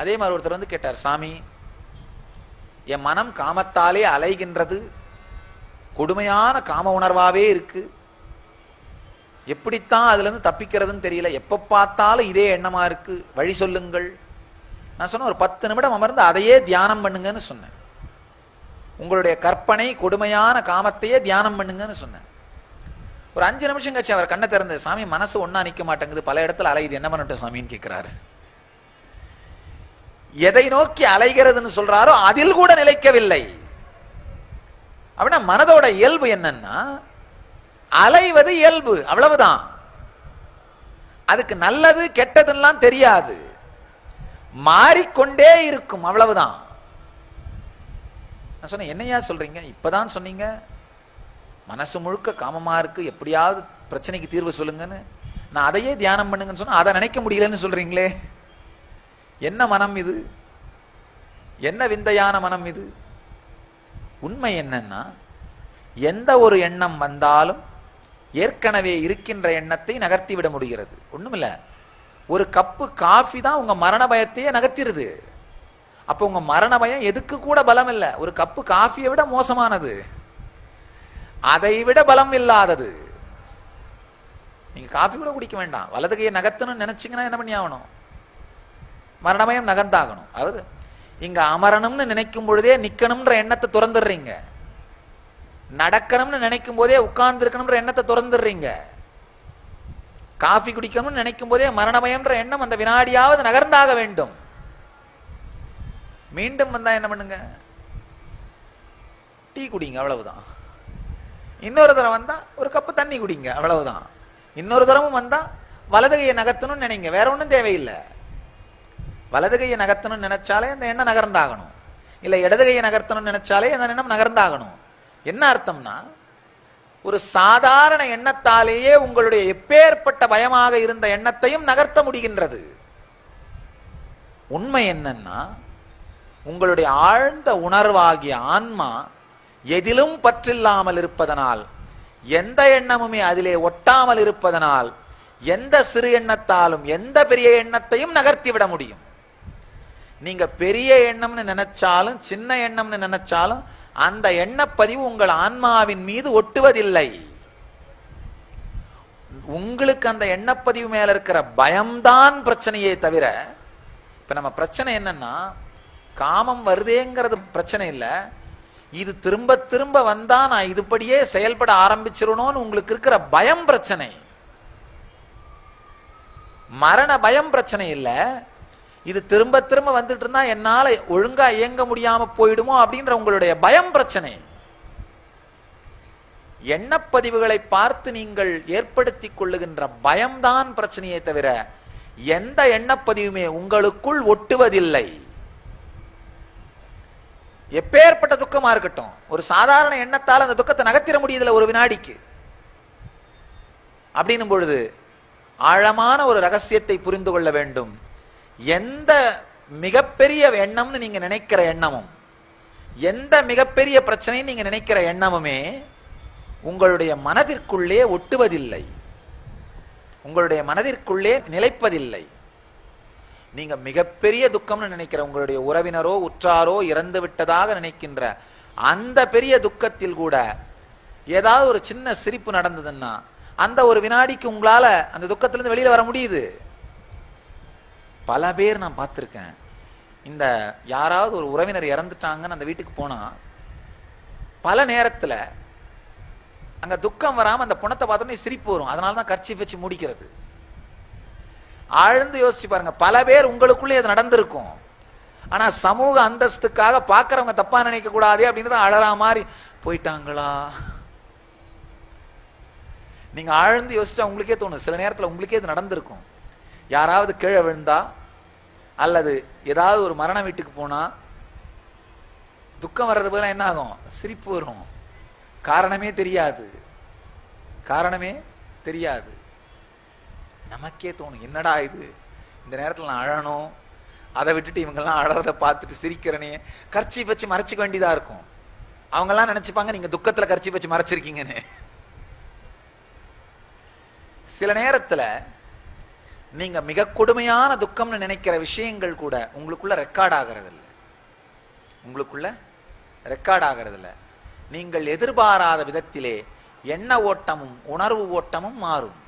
அதே மாதிரி ஒருத்தர் வந்து கேட்டார் சாமி என் மனம் காமத்தாலே அலைகின்றது. கொடுமையான காம உணர்வாகவே இருக்கு. எப்படித்தான் அதுலேருந்து தப்பிக்கிறதுன்னு தெரியல. எப்போ பார்த்தாலும் இதே எண்ணமாக இருக்கு. வழி சொல்லுங்கள். நான் சொன்னேன் ஒரு பத்து நிமிடம் அமர்ந்து அதையே தியானம் பண்ணுங்கன்னு சொன்னேன். உங்களுடைய கற்பனை கொடுமையான காமத்தையே தியானம் பண்ணுங்கன்னு சொன்னேன். ஒரு அஞ்சு நிமிஷம் கழிச்சு அவர் கண்ணை திறந்து சாமி மனசு ஒன்றா நிற்க மாட்டேங்குது. பல இடத்துல அலையுது. என்ன பண்ணட்டும் சாமின்னு கேட்குறாரு எதை நோக்கி அலைகிறதுன்னு சொல்றாரோ அதில் கூட நிலைக்கவில்லை. அப்படின்னா மனதோட இயல்பு என்னன்னா அலைவது இயல்பு அவ்வளவுதான். அதுக்கு நல்லது கெட்டதுலாம் தெரியாது. மாறிக்கொண்டே இருக்கும் அவ்வளவுதான். நான் சொன்னேன் என்னையா சொல்றீங்க? இப்பதான் சொன்னீங்க. மனசு முழுக்க காமமா இருக்கு எப்படியாவது பிரச்சனைக்கு தீர்வு சொல்லுங்கன்னு. நான் அதையே தியானம் பண்ணுங்கன்னு சொன்னா அதை நினைக்க முடியலன்னு சொல்றீங்களே. என்ன மனம் இது? என்ன விந்தையான மனம் இது? உண்மை என்னன்னா எந்த ஒரு எண்ணம் வந்தாலும் ஏற்கனவே இருக்கின்ற எண்ணத்தை நகர்த்தி விட முடிகிறது. ஒண்ணுமில்ல. ஒரு கப்பு காஃபி தான் உங்க மரண பயத்தையே நகர்த்திருது அப்போ உங்க மரண பயம் எதுக்கு கூட பலம் இல்லை ஒரு கப்பு காஃபியை விட மோசமானது. அதை விட பலம் இல்லாதது. நீங்க காஃபி கூட குடிக்க வேண்டாம். வலது கையை நகர்த்தணும்னு நினைச்சிங்கன்னா என்ன பண்ணி ஆகணும்? மரணமயம் நகர்ந்தாகணும். அதாவது இங்க அமரணும்னு நினைக்கும் பொழுதே நிக்கணும்ன்ற எண்ணத்தை துறந்துடுறீங்க. நடக்கணும்னு நினைக்கும் போதே உட்கார்ந்துருக்கணும்ன்ற எண்ணத்தை துறந்துடுறீங்க. காஃபி குடிக்கணும்னு நினைக்கும் போதே மரணமயம்ன்ற எண்ணம் அந்த வினாடியாவது நகர்ந்தாக வேண்டும். மீண்டும் வந்தா என்ன பண்ணுங்க? டீ குடிங்க அவ்வளவுதான். இன்னொரு தரம் வந்தா ஒரு கப்பு தண்ணி குடிங்க அவ்வளவுதான். இன்னொரு தரமும் வந்தா வலதுகையை நகர்த்தணும்னு நினைங்க வேற ஒன்றும் தேவையில்லை. வலது கையை நகர்த்தணும்னு நினைச்சாலே அந்த எண்ணம் நகர்ந்தாகணும். இல்லை இடது கையை நகர்த்தணும்னு நினைச்சாலே அந்த எண்ணம் நகர்ந்தாகணும். என்ன அர்த்தம்னா ஒரு சாதாரண எண்ணத்தாலேயே உங்களுடைய எப்பேற்பட்ட பயமாக இருந்த எண்ணத்தையும் நகர்த்த முடிகின்றது. உண்மை என்னன்னா உங்களுடைய ஆழ்ந்த உணர்வாகிய ஆன்மா எதிலும் பற்றில்லாமல் இருப்பதனால் எந்த எண்ணமுமே அதிலே ஒட்டாமல் இருப்பதனால் எந்த சிறு எண்ணத்தாலும் எந்த பெரிய எண்ணத்தையும் நகர்த்திவிட முடியும். நீங்க பெரிய எண்ணம்னு நினைச்சாலும் சின்ன எண்ணம்னு நினைச்சாலும் அந்த எண்ணப்பதிவு உங்கள் ஆன்மாவின் மீது ஒட்டுவதில்லை. உங்களுக்கு அந்த எண்ணப்பதிவு மேல இருக்கிற பயம்தான் பிரச்சனையே தவிர இப்ப நம்ம பிரச்சனை என்னன்னா காமம் வருதேங்கிறது பிரச்சனை இல்லை. இது திரும்ப திரும்ப வந்தா நான் இதுபடியே செயல்பட ஆரம்பிச்சிடணும்னு உங்களுக்கு இருக்கிற பயம் பிரச்சனை. மரண பயம் பிரச்சனை இல்லை. இது திரும்ப திரும்ப வந்துட்டு இருந்தா என்னால ஒழுங்கா இயங்க முடியாம போயிடுமோ அப்படின்ற உங்களுடைய பயம் பிரச்சனை. எண்ணப்பதிவுகளை பார்த்து நீங்கள் ஏற்படுத்தி கொள்ளுகின்ற பயம்தான் பிரச்சனையே தவிர எந்த எண்ணப்பதிவுமே உங்களுக்குள் ஒட்டுவதில்லை. எப்பேற்பட்ட துக்கமா இருக்கட்டும். ஒரு சாதாரண எண்ணத்தால் அந்த துக்கத்தை நகர்த்திட முடியுதுல ஒரு வினாடிக்கு. அப்படின்னும் பொழுது ஆழமான ஒரு ரகசியத்தை புரிந்து கொள்ள வேண்டும். எந்த மிகப்பெரிய எண்ணம்னு நீங்க நினைக்கிற எண்ணமும் எந்த மிகப்பெரிய பிரச்சனையும் நீங்க நினைக்கிற எண்ணமுமே உங்களுடைய மனதிற்குள்ளே ஒட்டுவதில்லை. உங்களுடைய மனதிற்குள்ளே நிலைப்பதில்லை. நீங்க மிகப்பெரிய துக்கம்னு நினைக்கிற உங்களுடைய உறவினரோ உற்றாரோ இறந்து விட்டதாக நினைக்கின்ற அந்த பெரிய துக்கத்தில் கூட ஏதாவது ஒரு சின்ன சிரிப்பு நடந்ததுன்னா அந்த ஒரு வினாடிக்கு உங்களால அந்த துக்கத்திலிருந்து வெளியில வர முடியுது. பல பேர் நான் பார்த்துருக்கேன். இந்த யாராவது ஒரு உறவினர் இறந்துட்டாங்கன்னு அந்த வீட்டுக்கு போனால் பல நேரத்துல அங்க துக்கம் வராம அந்த புணத்தை பார்த்தோன்னே சிரிப்பு வரும். அதனால தான் கர்ச்சி வச்சு முடிக்கிறது. ஆழ்ந்து யோசிச்சு பாருங்க பல பேர் உங்களுக்குள்ளே இது நடந்திருக்கும். ஆனா சமூக அந்தஸ்துக்காக பார்க்கறவங்க தப்பாக நினைக்கக்கூடாது அப்படின்னு தான் அழறா மாதிரி போயிட்டாங்களா? நீங்கள் ஆழ்ந்து யோசிச்சா உங்களுக்கே தோணும். சில நேரத்தில் உங்களுக்கே இது நடந்திருக்கும். யாராவது கீழே விழுந்தா அல்லது ஏதாவது ஒரு மரண வீட்டுக்கு போனால் துக்கம் வர்றது பதிலா என்ன ஆகும்? சிரிப்பு வரும். காரணமே தெரியாது. காரணமே தெரியாது. நமக்கே தோணும் என்னடா இது? இந்த நேரத்தில் நான் அழணும். அதை விட்டுட்டு இவங்கெல்லாம் அழறத பார்த்துட்டு சிரிக்கிறனே. கர்ச்சி வச்சு மறைச்சிக்க வேண்டியதாக இருக்கும். அவங்கெல்லாம் நினச்சிப்பாங்க நீங்கள் துக்கத்தில் கர்ச்சி வச்சு மறைச்சிருக்கீங்கன்னு. சில நேரத்தில் நீங்க மிக கொடுமையான துக்கம்னு நினைக்கிற விஷயங்கள் கூட உங்களுக்குள்ள ரெக்கார்ட் ஆகிறதில்ல. உங்களுக்குள்ள ரெக்கார்ட் ஆகிறதில்ல. நீங்கள் எதிர்பாராத விதத்திலே எண்ண ஓட்டமும் உணர்வு ஓட்டமும் மாறும்.